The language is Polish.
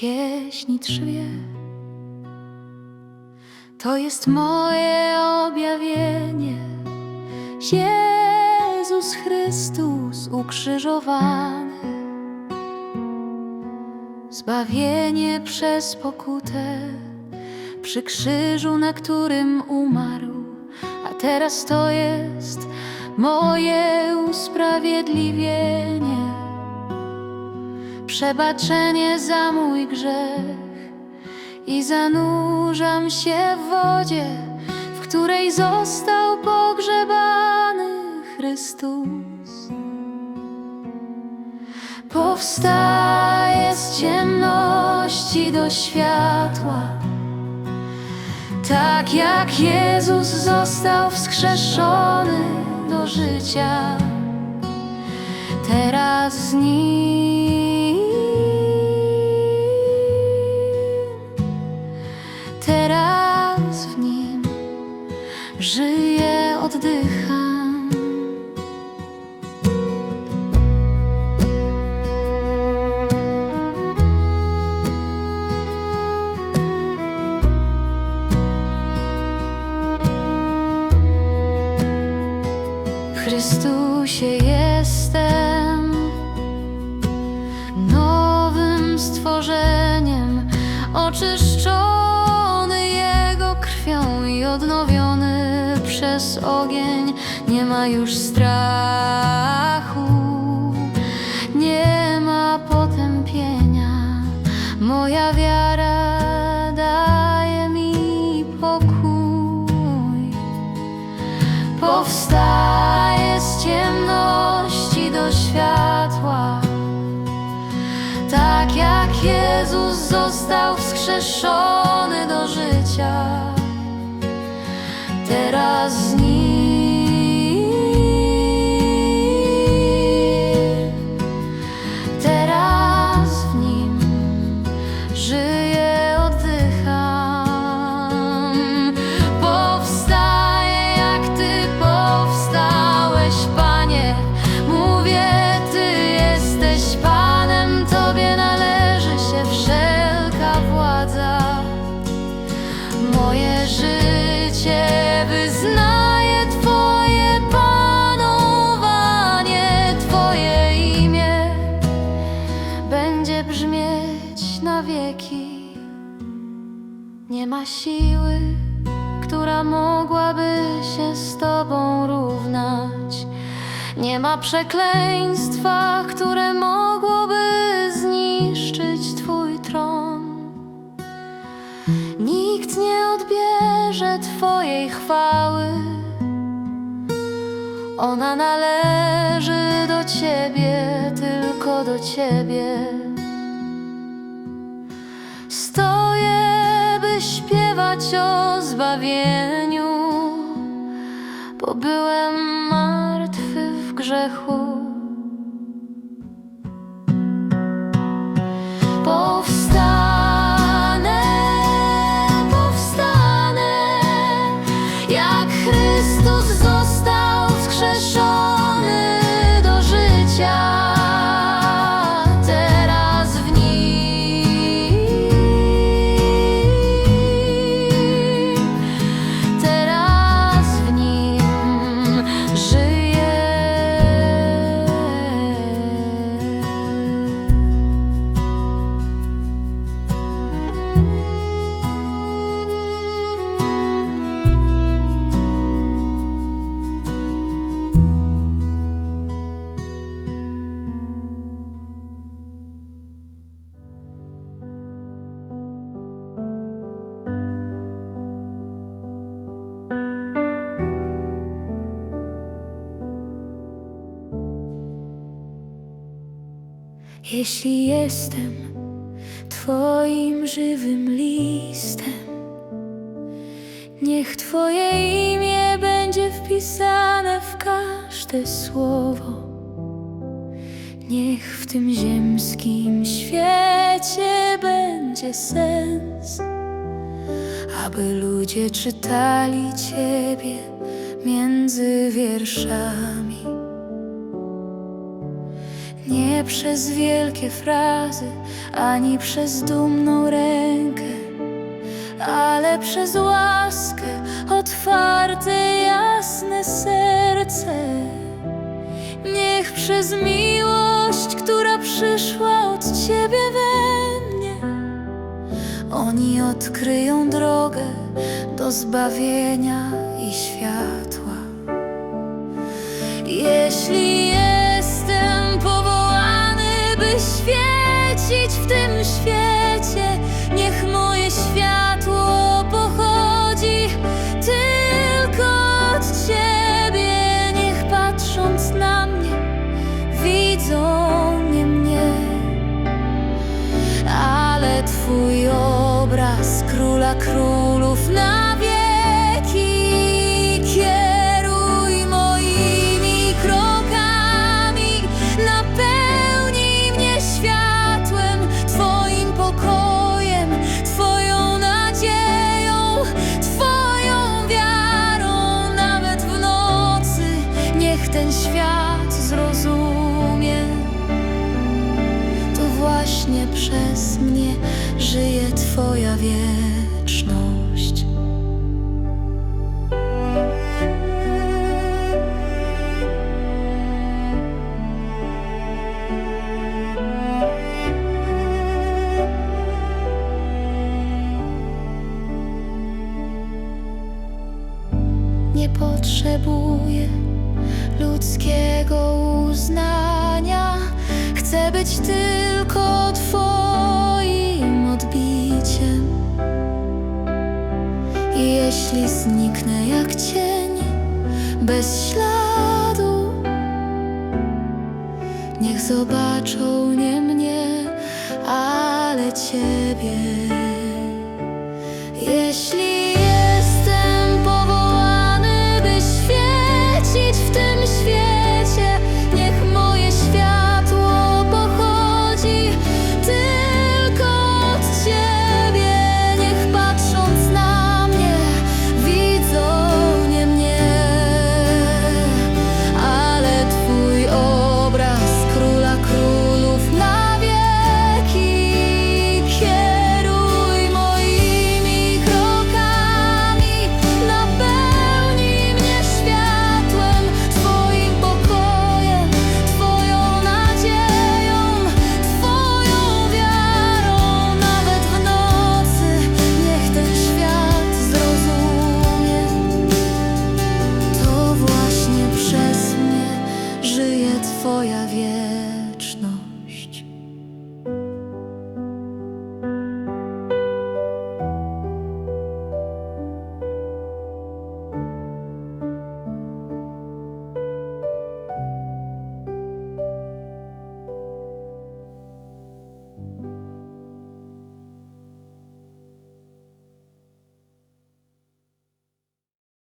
pieśni trzwie. To jest moje objawienie, Jezus Chrystus ukrzyżowany. Zbawienie przez pokutę przy krzyżu, na którym umarł, a teraz to jest moje usprawiedliwienie. Przebaczenie za mój grzech i zanurzam się w wodzie, w której został pogrzebany Chrystus. Powstaje z ciemności do światła, tak jak Jezus został wskrzeszony do życia. Teraz z nim, Chrystusie jestem nowym stworzeniem, oczyszczony Jego krwią i odnowiony przez ogień. Nie ma już strachu, nie ma potępienia. Moja wiara daje mi pokój. Powstaje ciemności do światła, tak jak Jezus został wskrzeszony do życia. Teraz życie wyznaje Twoje panowanie, Twoje imię będzie brzmieć na wieki. Nie ma siły, która mogłaby się z Tobą równać. Nie ma przekleństwa, które mogłoby zniszczyć Twój tron. Nikt nie odbierze Twojej chwały. Ona należy do Ciebie, tylko do Ciebie. Stoję, by śpiewać o zbawieniu, bo byłem martwy w grzechu. Chrystus został wskrzeszony Jeśli jestem Twoim żywym listem, niech Twoje imię będzie wpisane w każde słowo. Niech w tym ziemskim świecie będzie sens, aby ludzie czytali Ciebie między wierszami. Nie przez wielkie frazy, ani przez dumną rękę, ale przez łaskę, otwarte, jasne serce. Niech przez miłość, która przyszła od Ciebie we mnie, oni odkryją drogę do zbawienia i światła. Jeśli powołany, by świecić w tym świecie, niech moje światło pochodzi tylko od Ciebie. Niech patrząc na mnie, widzą nie mnie, ale Twój obraz króla królów na wieczność. Nie potrzebuję ludzkiego uznania. Chcę być tylko Twoim jeśli zniknę jak cień, bez śladu, niech zobaczą nie mnie, ale Ciebie. Jeśli